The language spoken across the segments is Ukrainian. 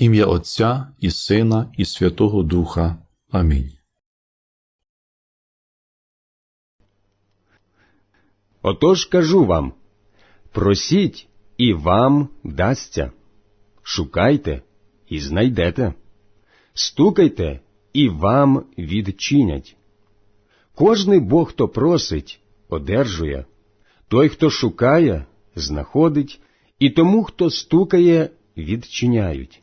ім'я Отця і Сина, і Святого Духа. Амінь. Отож кажу вам просіть, і вам дасться. Шукайте і знайдете. Стукайте, і вам відчинять. Кожний Бог, хто просить, одержує, той, хто шукає, знаходить, і тому, хто стукає, відчиняють.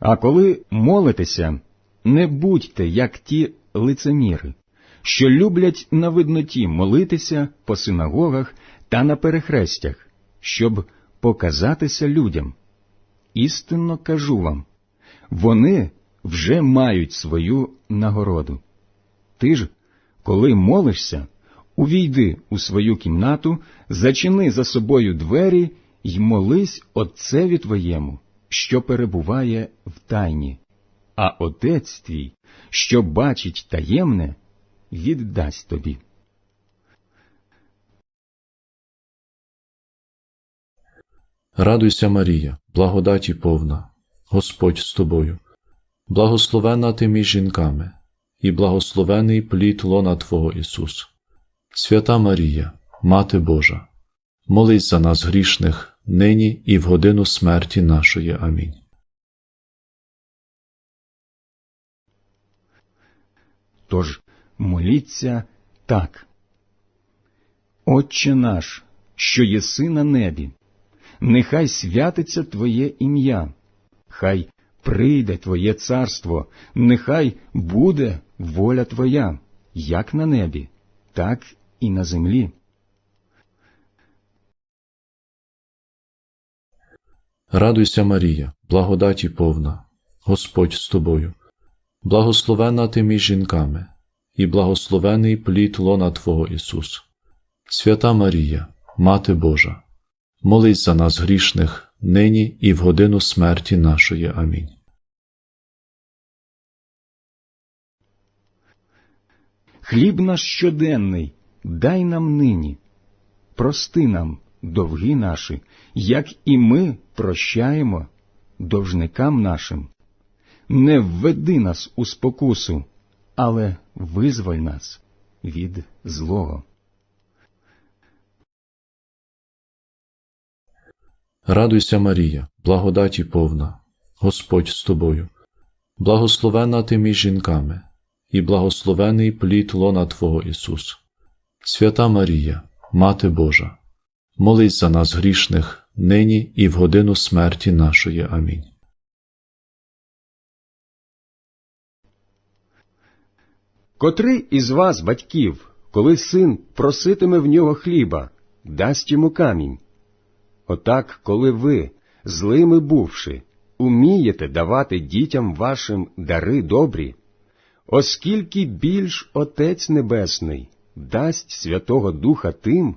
А коли молитеся, не будьте, як ті лицеміри, що люблять на видноті молитися по синагогах та на перехрестях, щоб показатися людям. Істинно кажу вам, вони вже мають свою нагороду. Ти ж, коли молишся, увійди у свою кімнату, зачини за собою двері й молись Отцеві твоєму, що перебуває в тайні, а Отець твій, що бачить таємне, віддасть тобі. Радуйся, Марія, благодаті повна, Господь з тобою, благословена ти між жінками, і благословений плід лона Твого Ісус. Свята Марія, Мати Божа, молись за нас грішних, нині і в годину смерті нашої. Амінь. Тож моліться так. Отче наш, що єси на небі, нехай святиться Твоє ім'я, хай прийде Твоє царство, нехай буде воля Твоя, як на небі, так і на землі. Радуйся, Марія, благодаті повна, Господь з тобою, благословена ти між жінками, і благословений плід лона Твого Ісус. Свята Марія, Мати Божа, молись за нас грішних, нині і в годину смерті нашої. Амінь. Хліб наш щоденний, дай нам нині. Прости нам довги наші, як і ми прощаємо довжникам нашим. Не введи нас у спокусу, але визволь нас від злого. Радуйся, Марія, благодаті повна, Господь з тобою, благословена ти між жінками, і благословений плід лона Твого Ісус. Свята Марія, Мати Божа, молись за нас грішних, нині і в годину смерті нашої. Амінь. Котрий із вас, батьків, коли син проситиме в нього хліба, дасть йому камінь? Отак, коли ви, злими бувши, умієте давати дітям вашим дари добрі, оскільки більш Отець Небесний дасть Святого Духа тим,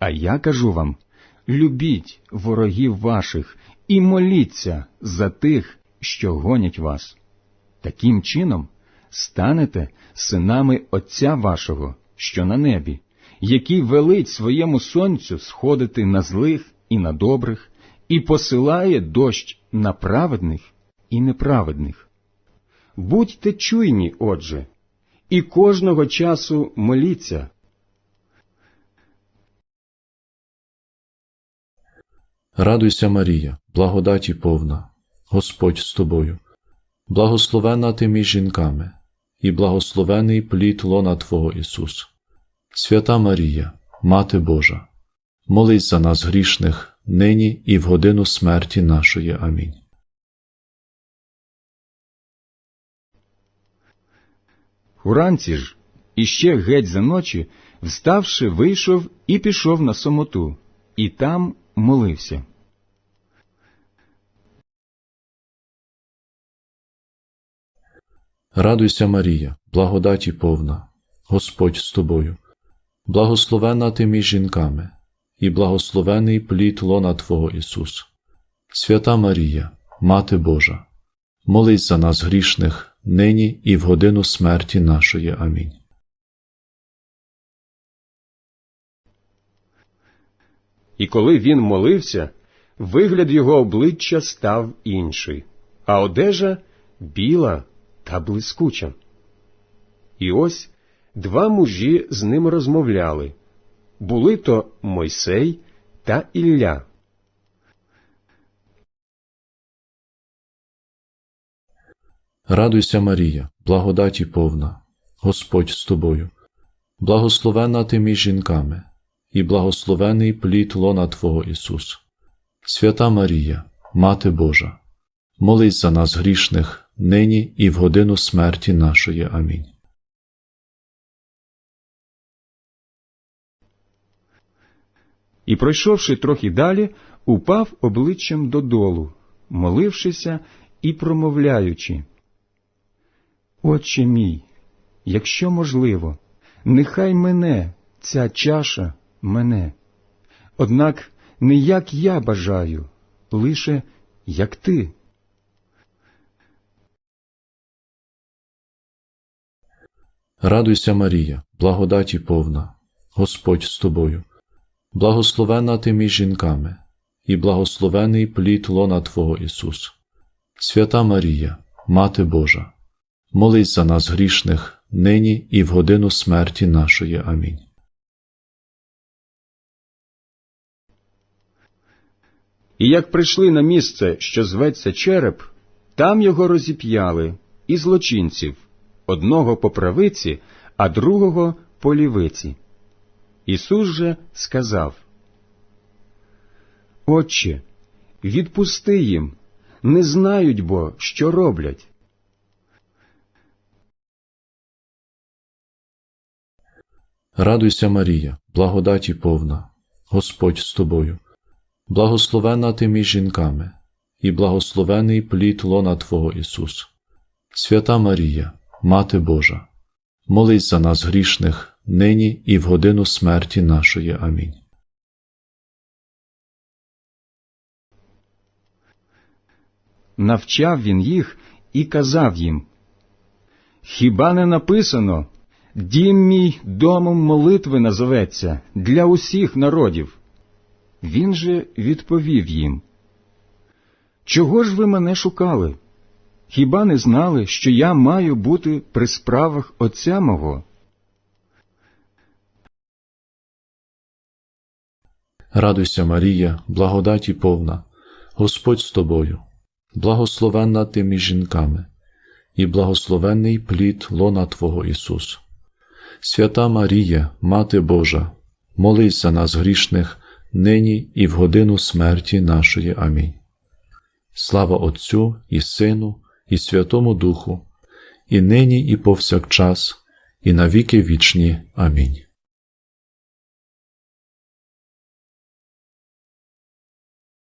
А я кажу вам: любіть ворогів ваших і моліться за тих, що гонять вас. Таким чином станете синами Отця вашого, що на небі, який велить своєму сонцю сходити на злих і на добрих, і посилає дощ на праведних і неправедних. Будьте чуйні, отже, і кожного часу моліться. Радуйся, Марія, благодаті повна, Господь з тобою, благословена ти між жінками, і благословений плід лона Твого Ісус. Свята Марія, Мати Божа, молись за нас грішних, нині і в годину смерті нашої. Амінь. Уранці ж, іще геть за ночі, вставши, вийшов і пішов на самоту, і там молився. Радуйся, Марія, благодаті повна, Господь з тобою, благословена ти між жінками, і благословений плід лона Твого Ісус. Свята Марія, Мати Божа, молись за нас грішних, нині і в годину смерті нашої. Амінь. І коли він молився, вигляд його обличчя став інший, а одежа біла та блискуча. І ось два мужі з ним розмовляли були то Мойсей та Ілля. Радуйся, Марія, благодаті повна, Господь з тобою, благословена ти між жінками, і благословений плід лона Твого Ісус. Свята Марія, Мати Божа, молись за нас грішних, нині і в годину смерті нашої. Амінь. І, пройшовши трохи далі, упав обличчям додолу, молившися і промовляючи. Отче мій, якщо можливо, нехай мене ця чаша мене. Однак не як я бажаю, лише як ти. Радуйся, Марія, благодаті повна, Господь з тобою, благословена ти між жінками, і благословений плід лона Твого Ісус. Свята Марія, Мати Божа, молись за нас грішних, нині і в годину смерті нашої. Амінь. І як прийшли на місце, що зветься череп, там його розіп'яли і злочинців, одного по правиці, а другого по лівиці. Ісус же сказав, Отче, відпусти їм, не знають бо, що роблять. Радуйся, Марія, благодаті повна, Господь з тобою, благословена ти між жінками, і благословений плід лона Твого Ісус. Свята Марія, Мати Божа, молись за нас грішних, нині і в годину смерті нашої. Амінь. Навчав він їх і казав їм, Хіба не написано, дім мій домом молитви назоветься для усіх народів? Він же відповів їм, Чого ж ви мене шукали? Хіба не знали, що я маю бути при справах Отця мого? Радуйся, Марія, благодаті повна, Господь з тобою, благословенна ти між жінками, і благословенний плід лона Твого Ісус. Свята Марія, Мати Божа, молись за нас грішних, нині і в годину смерті нашої. Амінь. Слава Отцю і Сину, і Святому Духу, і нині, і повсякчас, і на віки вічні. Амінь.